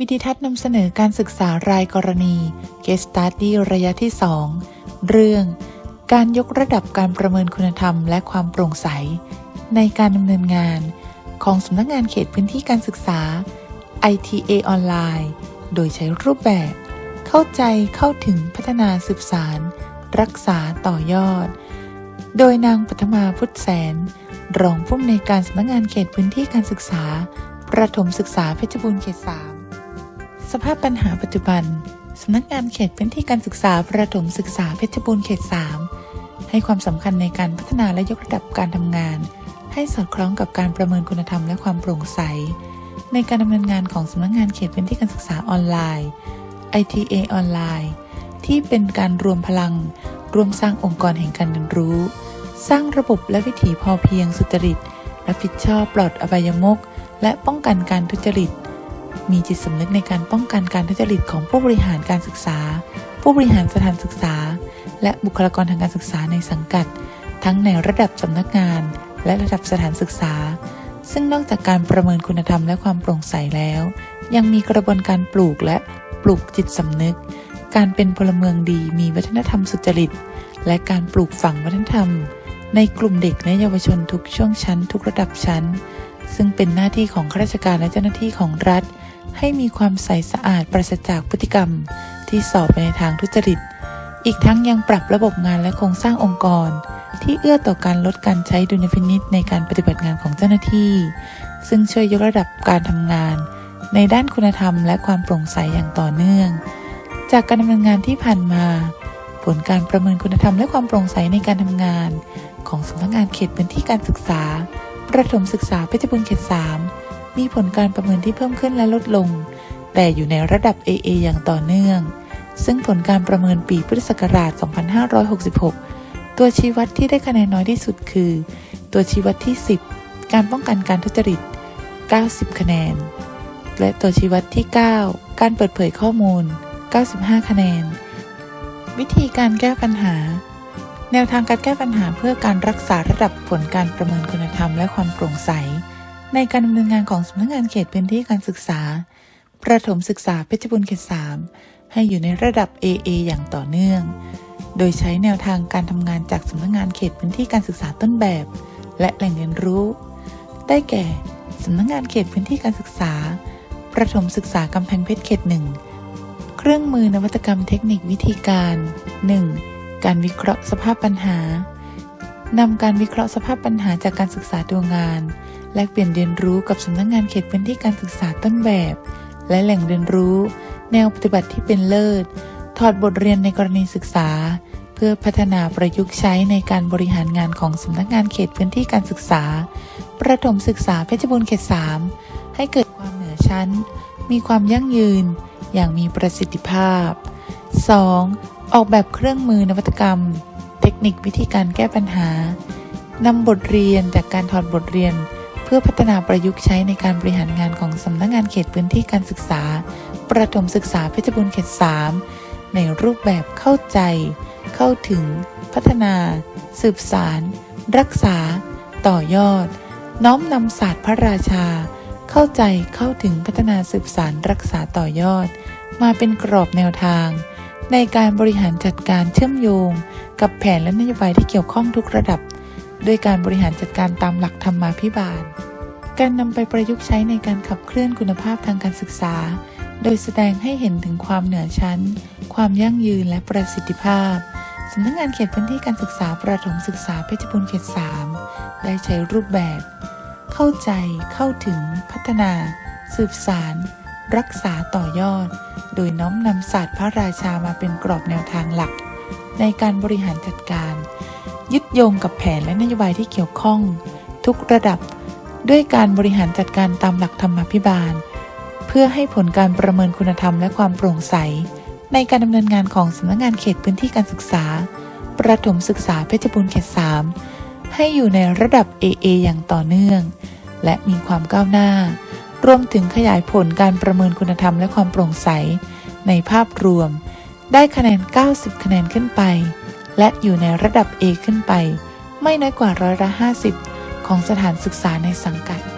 วิดีทัศน์นำเสนอการศึกษารายกรณี Case Study ระยะที่ 2 เรื่อง การยกระดับการประเมินคุณธรรมและความโปร่งใส ในการดำเนินงาน ของสำนักงานเขตพื้นที่การศึกษา ITA ออนไลน์โดยใช้รูปแบบ เข้าใจเข้าถึงพัฒนาสืบสาร รักษาต่อยอด โดยนางปัทมาพุทธแสน รองผู้อำนวยการสำนักงานเขตพื้นที่การศึกษา ประถมศึกษาเพชรบูรณ์เขต3ส ภาพปัญหาปัจจุบัน สำนักงานเขตพื้นที่การศึกษาประถมศึกษาเพชรบูรณ์เขต 3 ให้ความสำคัญในการพัฒนาและยกระดับการทำงาน ให้สอดคล้องกับการประเมินคุณธรรมและความโปร่งใส ในการดำเนินงานของสำนักงานเขตพื้นที่การศึกษาออนไลน์ ITA ออนไลน์ที่เป็นการรวมพลัง ร่วมสร้างองค์กรแห่งการเรียนรู้ สร้างระบบและวิถีพอเพียงสุจริตรับผิดชอบปลอดอบายมุกและป้องกันการทุจริต มีจิตสำนึกในการป้องกันการทุจริตของผู้บริหารการศึกษา ผู้บริหารสถานศึกษา และบุคลากรทางการศึกษาในสังกัด ทั้งในระดับสำนักงาน และระดับสถานศึกษา ซึ่งนอกจากการประเมินคุณธรรมและความโปร่งใสแล้ว ยังมีกระบวนการปลูกและปลูกจิตสำนึก การเป็นพลเมืองดีมีวัฒนธรรมสุจริต และการปลูกฝังวัฒนธรรม ในกลุ่มเด็กและเยาวชนทุกช่วงชั้น ทุกระดับชั้น ซึ่งเป็นหน้าที่ของข้าราชการและเจ้าหน้าที่ของรัฐ ให้มีความใสสะอาดปราศจากพฤติกรรมที่สอบไปในทางทุจริต อีกทั้งยังปรับระบบงานและโครงสร้างองค์กร ที่เอื้อต่อการลดการใช้ดุลยพินิษในการปฏิบัติงานของเจ้าหน้าที่ ซึ่งช่วยยกระดับการทำงาน ในด้านคุณธรรมและความโปร่งใสอย่างต่อเนื่อง จากการดำเนินงานที่ผ่านมา ผลการประเมินคุณธรรมและความโปร่งใสในการทำงาน ของสำนักงานเขตพื้นที่การศึกษา ประถมศึกษาเพชรบูรณ์เขต 3 มีผลการประเมินที่เพิ่มขึ้นและลดลง แต่อยู่ในระดับ AA อย่างต่อเนื่อง ซึ่งผลการประเมินปีพุทธศักราช 2566 ตัวชี้วัดที่ได้คะแนนน้อยที่สุดคือ ตัวชี้วัดที่ 10 การป้องกันการทุจริต 90 คะแนน และตัวชี้วัดที่ 9 การเปิดเผยข้อมูล 95 คะแนน วิธีการแก้ปัญหา แนวทางการแก้ปัญหาเพื่อการรักษาระดับผลการประเมินคุณธรรมและความโปร่งใส ในการดำเนินงานของสำนักงานเขตพื้นที่การศึกษา ประถมศึกษาเพชรบูรณ์เขต 3 ให้อยู่ในระดับ AA อย่างต่อเนื่อง โดยใช้แนวทางการทำงานจากสำนักงานเขตพื้นที่การศึกษาต้นแบบ และแหล่งเรียนรู้ ได้แก่สำนักงานเขตพื้นที่การศึกษา ประถมศึกษากำแพงเพชรเขตหนึ่งเครื่องมือนวัตกรรมเทคนิควิธีการ 1. การวิเคราะห์สภาพปัญหานำการวิเคราะห์สภาพปัญหาจากการศึกษาตัวงาน และเปลี่ยนเรียนรู้กับสำนักงานเขตพื้นที่การศึกษาต้นแบบ และแหล่งเรียนรู้ แนวปฏิบัติที่เป็นเลิศ ถอดบทเรียนในกรณีศึกษา เพื่อพัฒนาประยุกต์ใช้ในการบริหารงานของสำนักงานเขตพื้นที่การศึกษา ประถมศึกษาเพชรบูรณ์เขต 3 ให้เกิดความเหนือชั้น มีความยั่งยืน อย่างมีประสิทธิภาพ 2. ออกแบบเครื่องมือนวัตกรรม เทคนิควิธีการแก้ปัญหานำบทเรียนจากการถอดบทเรียน เพื่อพัฒนาประยุกต์ใช้ในการบริหารงานของสำนักงานเขตพื้นที่การศึกษา ประถมศึกษาเพชรบูรณ์เขต 3 ในรูปแบบเข้าใจ เข้าถึง พัฒนา สืบสาร รักษา ต่อยอด น้อมนำศาสตร์พระราชา เข้าใจเข้าถึงพัฒนาสืบสารรักษาต่อยอด มาเป็นกรอบแนวทาง ในการบริหารจัดการเชื่อมโยง กับแผนและนโยบายที่เกี่ยวข้องทุกระดับ ด้วยการบริหารจัดการตามหลักธรรมาภิบาล การนำไปประยุกต์ใช้ในการขับเคลื่อนคุณภาพทางการศึกษา โดยแสดงให้เห็นถึงความเหนือชั้น ความยั่งยืนและประสิทธิภาพสำนักงานเขตพื้นที่การศึกษาประถมศึกษาเพชรบูรณ์เขต 3 ได้ใช้รูปแบบ เข้าใจ เข้าถึง พัฒนา สืบสาร รักษาต่อยอด โดยน้อมนำศาสตร์พระราชามาเป็นกรอบแนวทางหลัก ในการบริหารจัดการ ยึดโยงกับแผนและนโยบายที่เกี่ยวข้อง ทุกระดับ ด้วยการบริหารจัดการตามหลักธรรมาภิบาล เพื่อให้ผลการประเมินคุณธรรมและความโปร่งใส ในการดำเนินงานของสำนักงานเขตพื้นที่การศึกษา ประถมศึกษาเพชรบูรณ์เขต 3 ให้อยู่ในระดับ AA อย่างต่อเนื่อง และมีความก้าวหน้า รวมถึงขยายผลการประเมินคุณธรรมและความโปร่งใส ในภาพรวม ได้คะแนน 90 คะแนนขึ้นไป และอยู่ในระดับ A ขึ้นไป ไม่น้อยกว่าร้อยละ 50 ของสถานศึกษาในสังกัด